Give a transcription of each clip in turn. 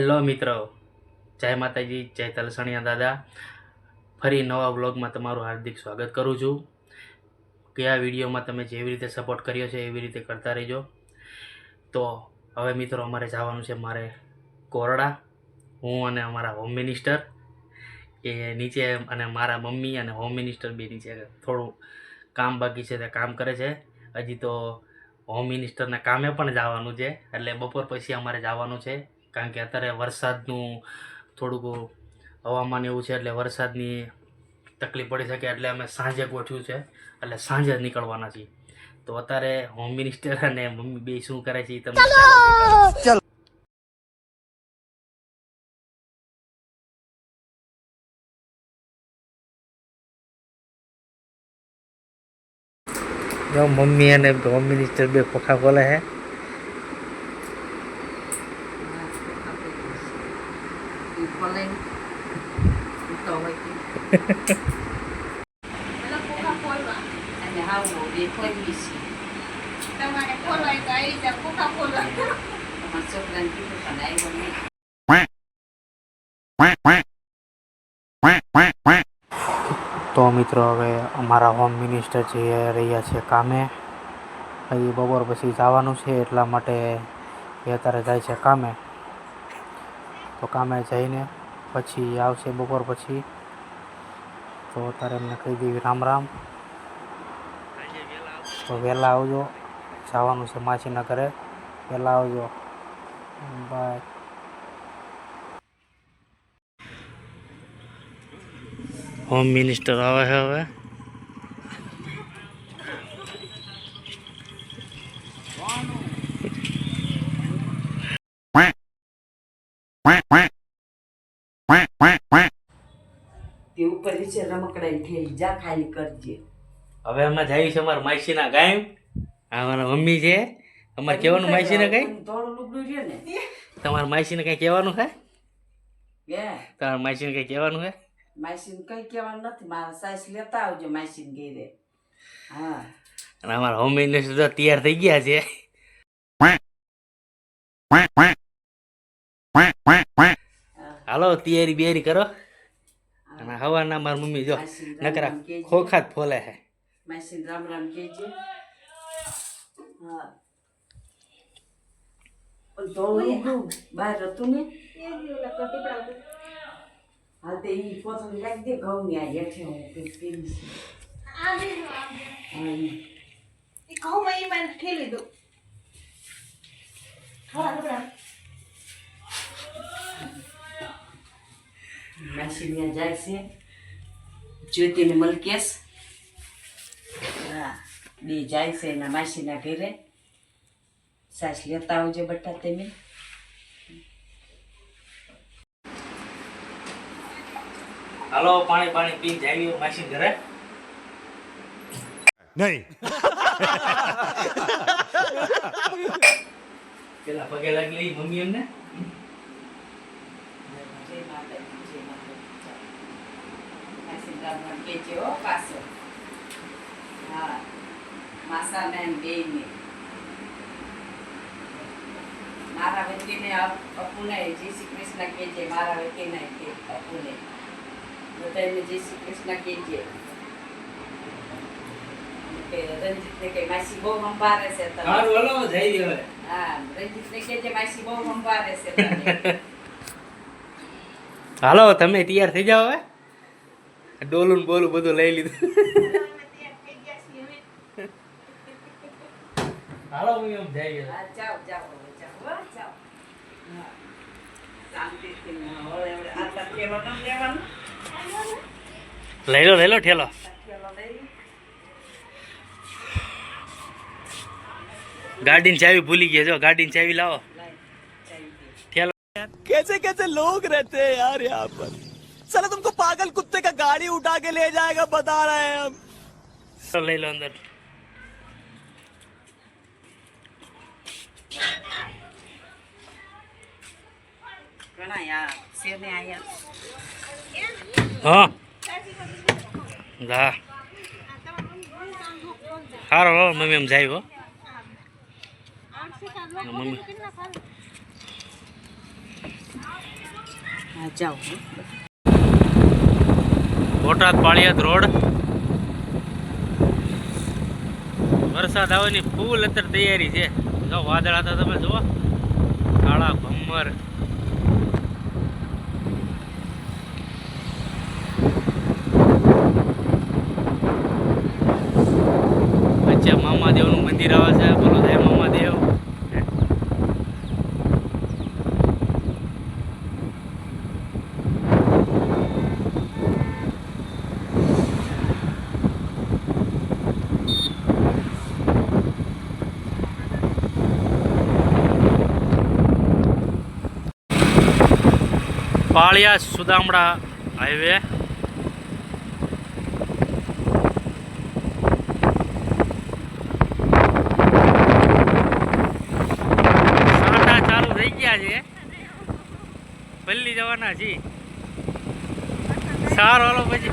Hello મિત્રો. જય માતાજી, જય તલસણિયા દાદા. ફરી નવા વ્લોગમાં તમારું હાર્દિક સ્વાગત કરું છું. ગયા વિડીયોમાં તમે જેવી રીતે સપોર્ટ કર્યો છે, એવી રીતે કરતા રહેજો. તો હવે મિત્રો અમારે જવાનું છે મારે કોરડા. હું અને અમારા હોમ મિનિસ્ટર એ નીચે અને મારા મમ્મી અને હોમ મિનિસ્ટર બે નીચે થોડું કામ બાકી છે, તે કામ કરે છે. હજી તો હોમ મિનિસ્ટરના કામે પણ જવાનું છે, એટલે બપોર પછી અમારે જવાનું છે. કારણ કે અત્યારે વરસાદનું થોડુંક હવામાન એવું છે એટલે વરસાદની તકલીફ પડી શકે એટલે અમે સાંજે ગોઠવ્યું છે. એટલે સાંજે જ નીકળવાના છીએ. તો અત્યારે હોમ મિનિસ્ટર અને મમ્મી બે શું કરે છે એ ચાલો! જો મમ્મી અને હોમ મિનિસ્ટર બે ખોખા ખોલે છે તમારે ખોલવાય તો મિત્રો હવે અમારા હોમ મિનિસ્ટર જે રહ્યા છે કામે પછી બપોર પછી જવાનું છે એટલા માટે એ અત્યારે જાય છે કામે. તો કામે જઈને પછી આવશે બપોર પછી. તો અત્યારે એમને કહી દેવી રામ રામ. તો વહેલા આવજો. જવાનું છે માસીના ઘરે વહેલા આવજો. બાય. હોમ મિનિસ્ટર આવે છે હવે તે ઉપર નીચે થઈ જા ખાલી કરજે. હવે અમે જઈએ છીએ અમારા માસીના ગાય. આ મારા મમ્મી છે. અમારે કહેવાનું માસીને કઈ? થોડું લુગડું છે ને. તમારા માસીને કઈ કહેવાનું હે? કે તમારા માસીને કઈ કહેવાનું છે? માસીને કઈ કહેવાનું નથી. મારા સાસ લેતા આવજો માસીને ઘેરે. હા. અને અમારા હોમ મિનિસ્ટર તો તૈયાર થઈ ગયા છે. હાલો તૈયારી બિયારી કરો. અને હવાના મારા મમ્મી જો નકરા. ખોખા જ ફોલે હે. માસીને રામ રામ કહેજે હા. બહાર હતું ને? હા તે ઈ પોતાને લાગી દે ઘઉં ને આ હેઠે હું પી- પીવીશ. હા ઈ. ઘઉં એમાં ઠેલી દઉં. માસી ત્યાં જાય છે. જ્યોતિને મલકેશ. હા બે જાય છે એના માસીના ઘરે. સાસ લેતા આવજો બટા તમે હાલો પાણી પાણી પી જાવી માસી ઘરે. નહીં. પેલા પગે લાગી લઈ મમ્મી એમને જય માતાજી જય માતાજી કહેજે હો પાછો હા માસા એમ બેને મારા વતીને અપુને જય શ્રી કૃષ્ણ કહેજે મારા વતીને કે અપુને બધાને જય શ્રી કૃષ્ણ કે રંજીતને કે માસી બહુ સંભાળે છે તમે હારું હાલો જઈ હવે હા રંજીતને કહેજે માસી બહુ સંભાળે છે તમે હાલો તમે તૈયાર થઈ જાઓ હવે? ડોલું બોલું બધું લઈ લીધું. લઈ લો લઈ લો ઠેલો. ગાડી ની ચાવી ભૂલી ગયા જો ગાડી ની ચાવી લાવો ઠેલો. કેસે કેસે લોગ રહેતે યાર યહાં પર. साला तुमको पागल कुत्ते का गाड़ी उठा के ले जाएगा बता रहे हैं हम તો લઈ લો અંદર ઘણા યાર શેને આયા હા જા સારો હો મમ્મી એમ જાય હો મમ્મી હા જાઓ બોટાદ પાળિયાદ રોડ. વરસાદ આવવાની ફૂલ અત્યારે તૈયારી છે. જો વાદળા તો તમે જુઓ. કાળા ભમર વચ્ચે મામાદેવનું મંદિર આવે છે બોલો જય મામાદેવ પાળિયા સુદામડા હાઈવે. સાંટા ચાલુ થઈ ગયા છે. પલ્લી જવાના છી સારો હાલો પછી.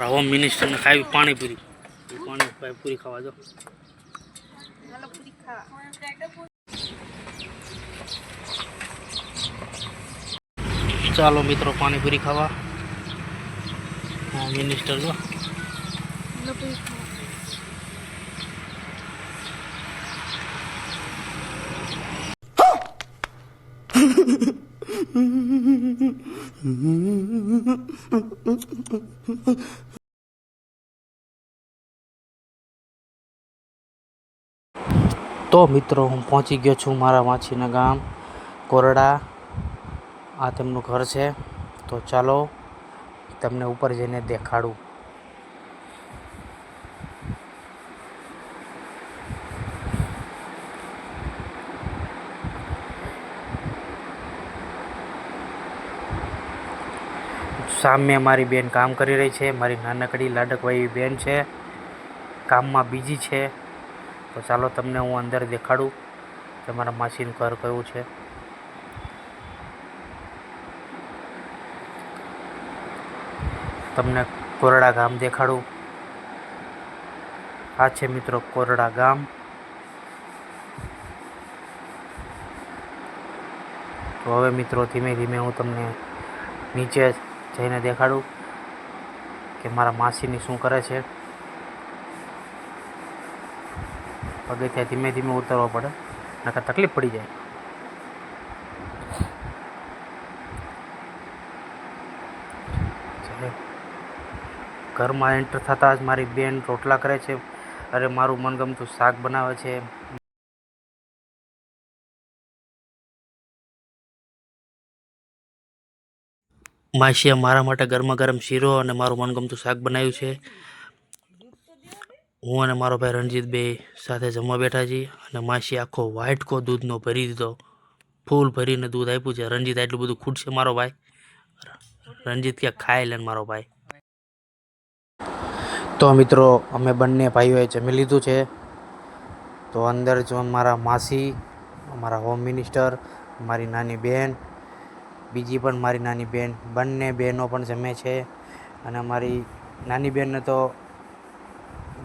હોમ મિનિસ્ટરને ખાવી પાણીપુરી પાણી પૂરી. ખાવા ખાવા ચાલો મિત્રો પાણીપુરી ખાવા. હોમ મિનિસ્ટર જો હાલો પૂરી ખાવા તો મિત્રો, હું પહોંચી ગયો છું મારા વાંચીના ગામ, કોરડા. આ તેમનું ઘર છે. તો ચાલો, તમને ઉપર જઈને દેખાડું. સામે મારી બેન કામ કરી રહી છે. મારી નાનકડી લાડકવાઈ બેન છે. કામમાં બીજી છે. તો ચાલો તમને હું અંદર દેખાડું કે મારા માસીનું ઘર કયું છે. તમને કોરડા ગામ દેખાડું. આ છે મિત્રો કોરડા ગામ. તો હવે મિત્રો ધીમે ધીમે હું તમને નીચે જઈને દેખાડું કે મારા માસીની શું કરે છે પગથિયા ધીમે ધીમે ઉતરવા પડે, નકર તકલીફ પડી જાય. ઘરમાં એન્ટર થતાં જ મારી બેન રોટલા કરે છે, અરે મારું મનગમતું શાક બનાવે છે માસીએ મારા માટે ગરમા ગરમ શીરો અને મારું મનગમતું શાક બનાવ્યું છે. હું અને મારો ભાઈ રણજીત સાથે જમવા બેઠા છીએ અને માસી આખો વાઇટકો દૂધનો ભરી દીધો. ફૂલ ભરીને દૂધ આપ્યું છે. રણજીત આટલું બધું ખૂટશે મારો ભાઈ? રણજીત ક્યાંક ખાઈ લે મારો ભાઈ? તો મિત્રો, અમે બંને ભાઈઓએ જમી લીધું છે. તો અંદર જો મારા માસી, મારા હોમ મિનિસ્ટર, મારી નાની બેન બીજી પણ મારી નાની બહેન બંને બહેનો પણ જમે છે. અને મારી નાની બહેનને તો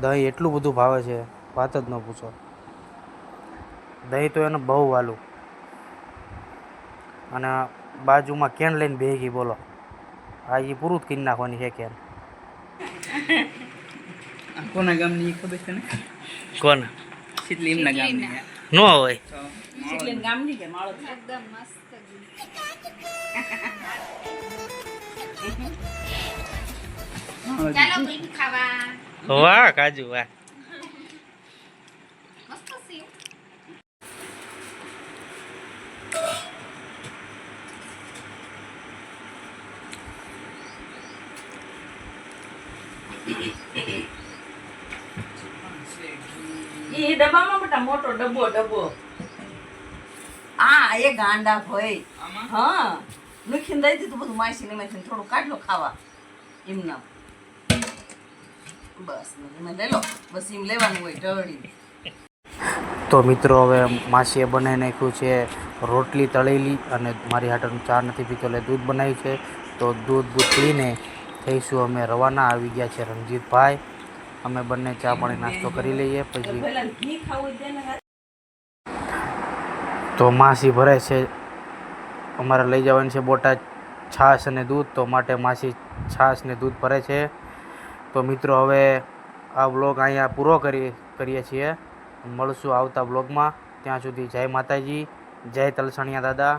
દહીં એટલું બધું ભાવે છે વાત જ ન પૂછો. દહીં તો એને બહુ વાલું. અને બાજુમાં કેન લઈને બે ગઈ બોલો. આ એ પૂરું જ કરી નાખવાની છે કેન. કોના ગામની ખબર છે ને? કોને? શીતલી ગામની. ન હોય. ગામની કે માળો એકદમ મસ્ત. વાહ કાજુ વાહ. મસ્ત ડબ્બામાં મોટો ડબ્બો ડબ્બો. આ એ ગાંડા ભાઈ આમાં હા. નુખીને દઈ દીધું બધું માસી ને થોડું કાઢલો ખાવા. એમના બસ એમાં લઈ લો બસ એમ લેવાનું હોય ઢળી. તો મિત્રો હવે માસીએ બનાવી નાખ્યું છે રોટલી તળેલી અને મારી હાટરનું ચા નથી પીતો એટલે દૂધ બનાવ્યું છે. તો દૂધ બૂધ પીને થઈશું અમે રવાના. આવી ગયા છે રણજીતભાઈ. અમે બંને ચા પાણી નાસ્તો કરી લઈએ પછી તો માસી ભરે છે અમારે લઈ જવાની છે બોટાદ છાશ અને દૂધ, તો માટે માસી છાશ ને દૂધ ભરે છે. તો મિત્રો, હવે આ વ્લોગ અહીંયા પૂરો કરી, કરીએ છીએ. મળશું આવતા વ્લોગમાં. ત્યાં સુધી જય માતાજી, જય તલસણિયા દાદા.